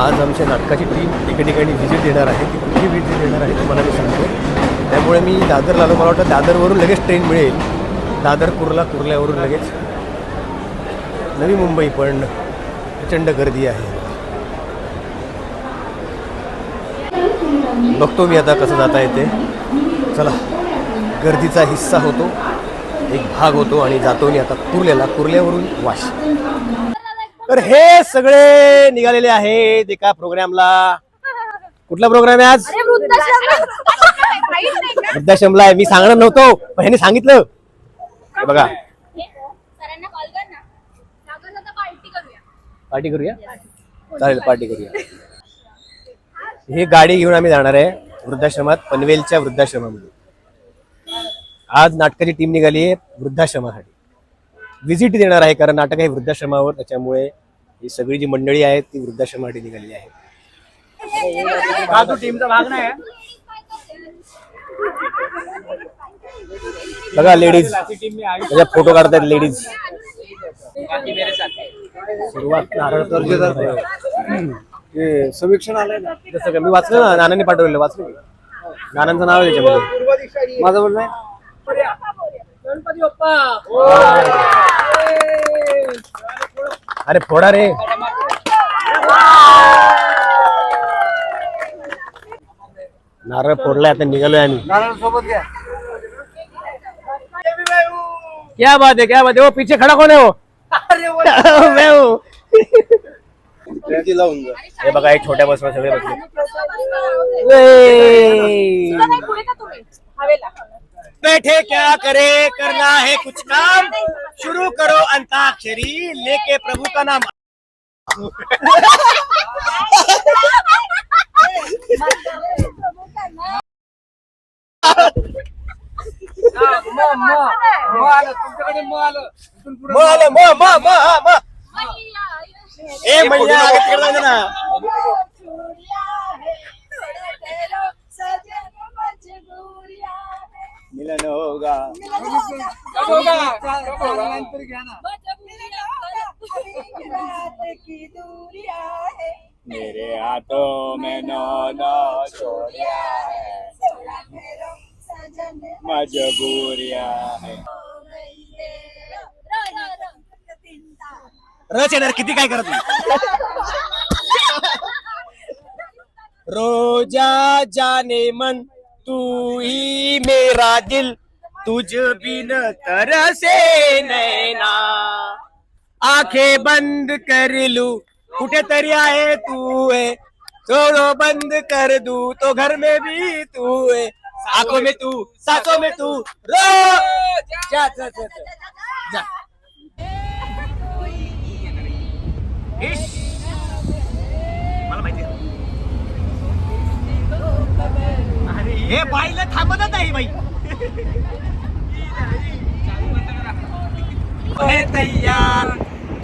आज आमच्या नाटकाची टीम एके ठिकाणी व्हिजिट देणार आहे. ती कुठली व्हिजिट देणार आहे तुम्हाला मी सांगतो. त्यामुळे मी दादरला आलो मला वाटतं दादरवरून लगेच ट्रेन मिळेल. दादर कुर्ला कुर्ल्यावरून लगेच. नवी मुंबई पण प्रचंड गर्दी आहे. बघतो मी आता कसं जाता येते. चला गर्दीचा हिस्सा होतो. एक भाग होतो आणि जातो मी आता कुर्ल्याला. कुर्ल्यावरून वाश. तर हे सगळे निघालेले आहेत एका प्रोग्रामला. कुठला प्रोग्राम आहे आज? वृद्धाश्रमला. आहे. मी सांगणार नव्हतो पण ह्यांनी सांगितलं. हे बघा. पार्टी करूया. चालेल पार्टी करूया. ही गाडी घेऊन आम्ही जाणार आहे वृद्धाश्रमात पनवेलच्या वृद्धाश्रमामध्ये. आज नाटकाची टीम निघाली आहे वृद्धाश्रमासाठी. व्हिजिट देणार आहे कारण नाटक आहे वृद्धाश्रमावर त्याच्यामुळे ही सगळी जी मंडळी आहेत ती वृद्धाश्रमासाठी निघालेली आहे हा तू टीमचा भाग नाही आहे? बघा लेडीज त्याच्या फोटो काढतात लेडीज बाकी मेरे साथ. सुरुवात समीक्षण आलंय ना? जसं का मी वाचलं ना नानांनी पाठवलेलं वाचलं? नानांचं नाव आहे त्याच्यामध्ये. माझं म्हणणं आहे? गणपती बाप्पा! अरे फोडा रे. नारळ फोडलाय आता निघालोय आम्ही. नारायण सोबत घ्या. क्या बात है क्या बात है. वो पीछे खड़ा कौन है वो? मैं हूँ. हे बघा हे छोट्या बसवर सगळे बसले. बैठे क्या करे? करना है कुछ काम। शुरू करो अंताक्षरी लेके प्रभु का नाम। तुमच्याकडे मग आलं इथून पुढे म आलं, म म. म म ए मैया आगे तिकडे जाऊ दे ना. होगा? नंतर घ्या ना. मेरे हाथों में नौ नौ छोड़िया है मजबूरिया है रच येणार किती काय करत रोजा जाने मन तू ही मेरा दिल तुझ बिन तरसे नैना। आखे बंद कर लू कुठेतरी आहे तू है चोरो बंद कर दू तो घर में भी तू है आंखों में तू सांसों में तू रो! जा जा जा जा, जा इश. मला माहिती आहे. हे बाईला थांबतच नाही बाई है तैयार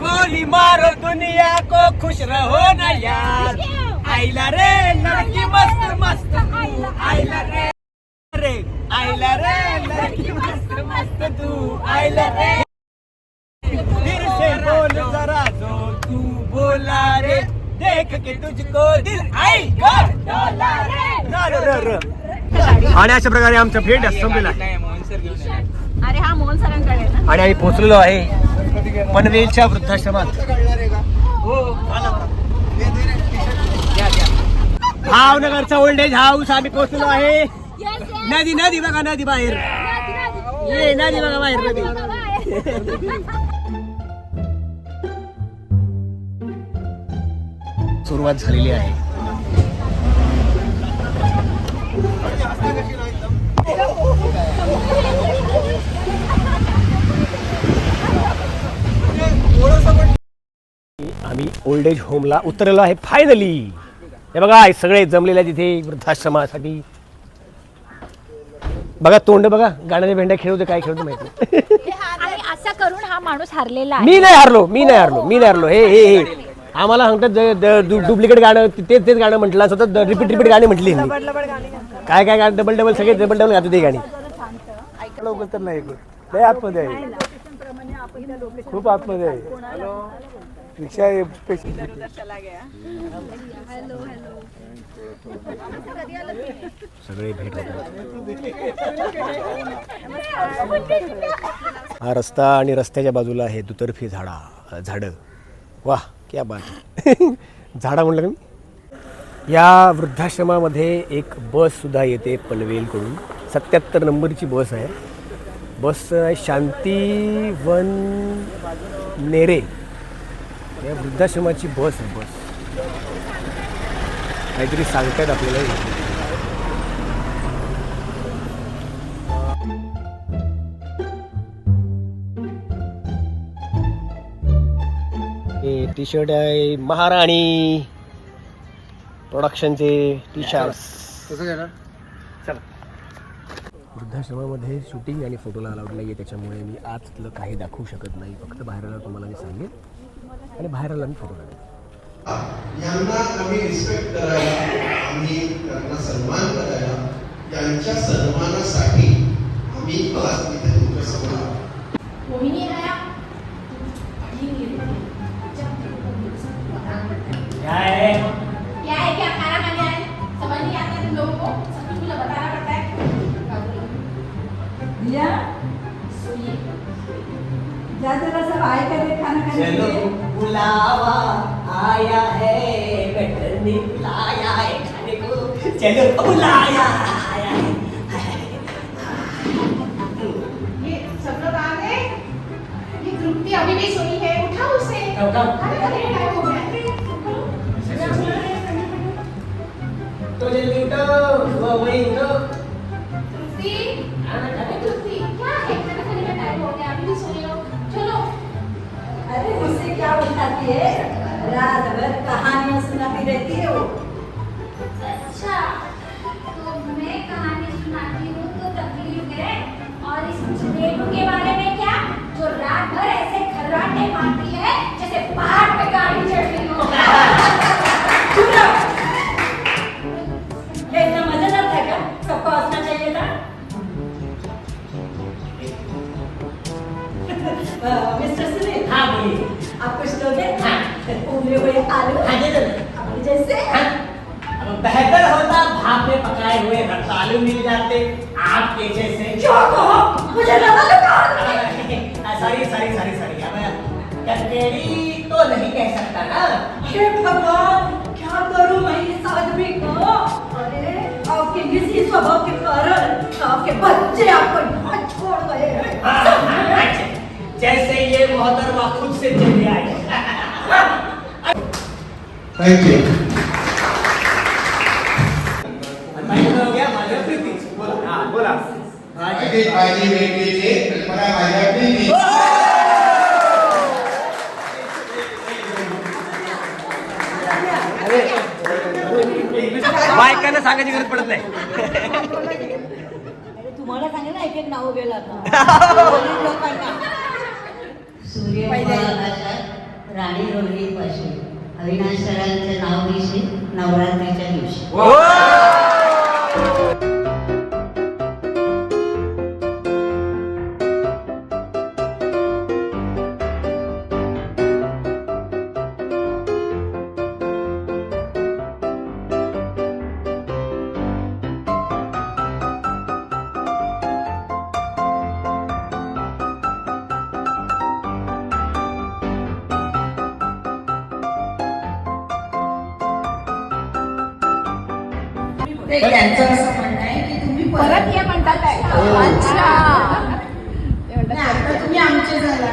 गोली मारो दुनिया को खुश रहो ना यार। आईला रे लड़की मस्त मस्त। तू आईला रे। रे आईला रे लड़की मस्त मस्त तू। आईला रे। फिर से बोल जरा जो तू बोला रे। देख के तुझको दिल आई डोला रे। आणि अशा प्रकारे आमचं भेट संपलेला आहे अरे हा मोहन सरांकडे ना? आणि आम्ही पोहोचलेलो आहे पनवेलच्या वृद्धाश्रमात. भावनगरचा ओल्ड एज हाऊस आम्ही पोहोचलेलो आहे. नदी नदी बघा नदी बाहेर. ये नदी. बघा बाहेर नदी. सुरुवात झालेली आहे. आम्ही ओल्ड एज होमला उतरलेलो आहे फायनली हे बघा हे सगळे जमलेले तिथे वृद्धाश्रमासाठी. बघा तोंड बघा गाण्याच्या भेंड्या खेळवते काय खेळतो माहिती. आणि असं करून हा माणूस हरलेला आहे. मी नाही हारलो मी नाही हारलो मी नाही हारलो. हे हे हे. आम्हाला सांगतात डुप्लिकेट गाणं तेच तेच गाणं म्हटलं सतत रिपीट रिपीट गाणी म्हटली. काय काय गाणं डबल डबल सगळे डबल डबल गाते ते गाणी. लवकर तर नाही लय आतमध्ये आहे. खूप आतमध्ये आहे. रिक्षा स्पेशल सगळे भेट हा रस्ता आणि रस्त्याच्या बाजूला आहे दुतर्फी झाडा झाडं. वा क्या बात. झाडा म्हणलं मी? या वृद्धाश्रमामध्ये एक बससुद्धा येते पनवेलकडून. सत्याहत्तर नंबरची बस आहे. बस आहे शांतीवन नेरे. या वृद्धाश्रमाची बस आहे बस. काहीतरी सांगतायत आपल्याला. हे. टी शर्ट आहे महाराणी प्रोडक्शनचे टी शर्ट्स कसं घेणार वृद्धाश्रमामध्ये शूटिंग आणि फोटोला अलाउड नाही आहे त्याच्यामुळे मी आतलं काही दाखवू शकत नाही फक्त बाहेरला तुम्हाला मी सांगेन आणि बाहेरला मी फोटो काढेन यांना आम्ही रिस्पेक्ट करायला आम्ही त्यांना सन्मान करायला त्यांच्या सन्मानासाठी आम्ही आज इथे तुमच्यासमोर आलो. सुनिए जा जरा सब आए करे खाना खाने के लिए। बुलावा आया है वेटर ने बुलाया है खाने को। चलो बुलाया आया है। ये सब लोग आ गए ये तृप्ति अभी भी सोई है। उठाओ उसे। टाइम हो गया। तो जल्दी उठो वो वही उठो। क्या बताती है? रात भर कहानियाँ सुनाती रहती है वो। अच्छा तो मैं कहानी सुनाती हूँ तो तकलीफ़ है। और इस जुनेटू के बारे में क्या? जो रात भर ऐसे खर्राटे मारती है जैसे पहाड़ पे गाड़ी चढ़ रही हो। चुप रहो। ये इतना मज़ेदार था क्या? सबको हंसना चाहिए था? मिस्टर सुनील हाँ आप कुछ लोगे हाँ। उबले हुए आलू हाँ दे दो अपने जैसे अब बेहतर होता भाप में पकाए हुए रतालू मिल जाते आपके जैसे क्यों कहो मुझे सॉरी सॉरी सॉरी सॉरी अब कटकेरी तो नहीं कह सकता ना हे भगवान क्या करूँ मैं इस आदमी को अरे आपके इसी स्वभाव के कारण आपके बच्चे आपको जैसे ये मोहतरमा खुद से चले आए। हो हा माझी माझी कल्पना माझ्या प्रीती. बायकांना सांगायची गरज पडत नाही. अरे तुम्हाला सांगे ना एक एक नाव गेला आता. लोकांना. सूर्य आकाशात राणी रोहिणी पाशी. अविनाश सरांचे नाव दिवशी नवरात्रीच्या दिवशी. ते त्यांचं असं म्हणणं आहे की तुम्ही परत ये म्हणतात आहे. अच्छा. आता तुम्ही आमचे झाला.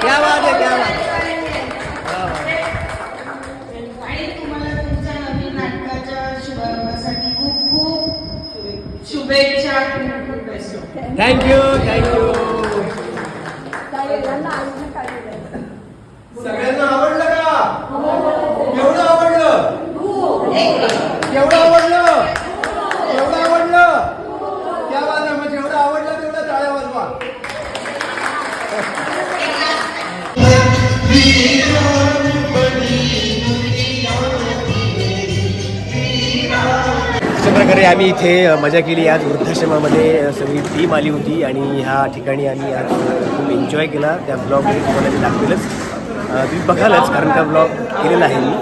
क्या बात है क्या बात आणि तुम्हाला तुमच्या नवीन नाटकाच्या शुभारंभासाठी खूप खूप शुभेच्छा. खूप खूप बेस्ट थँक्यू थँक्यू प्रकारे आम्ही इथे मजा केली. आज वृद्धाश्रमामध्ये सगळी टीम आली होती आणि ह्या ठिकाणी आम्ही आज खूप एन्जॉय केला. त्या ब्लॉगमध्ये तुम्हाला मी दाखवेलच. तुम्ही बघालच कारण का ब्लॉग केलेला आहे मी.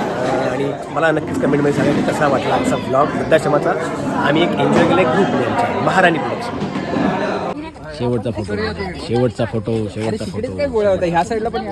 आणि मला नक्कीच कमेंटमध्ये सांगा की कसा वाटला आमचा ब्लॉग वृद्धाश्रमाचा. आम्ही एक एन्जॉय केला आहे ग्रुपने आमच्या महाराणी प्रोडक्शन शेवटचा फोटो शेवटचा फोटो शेवटचा होता ह्या साईडला पण.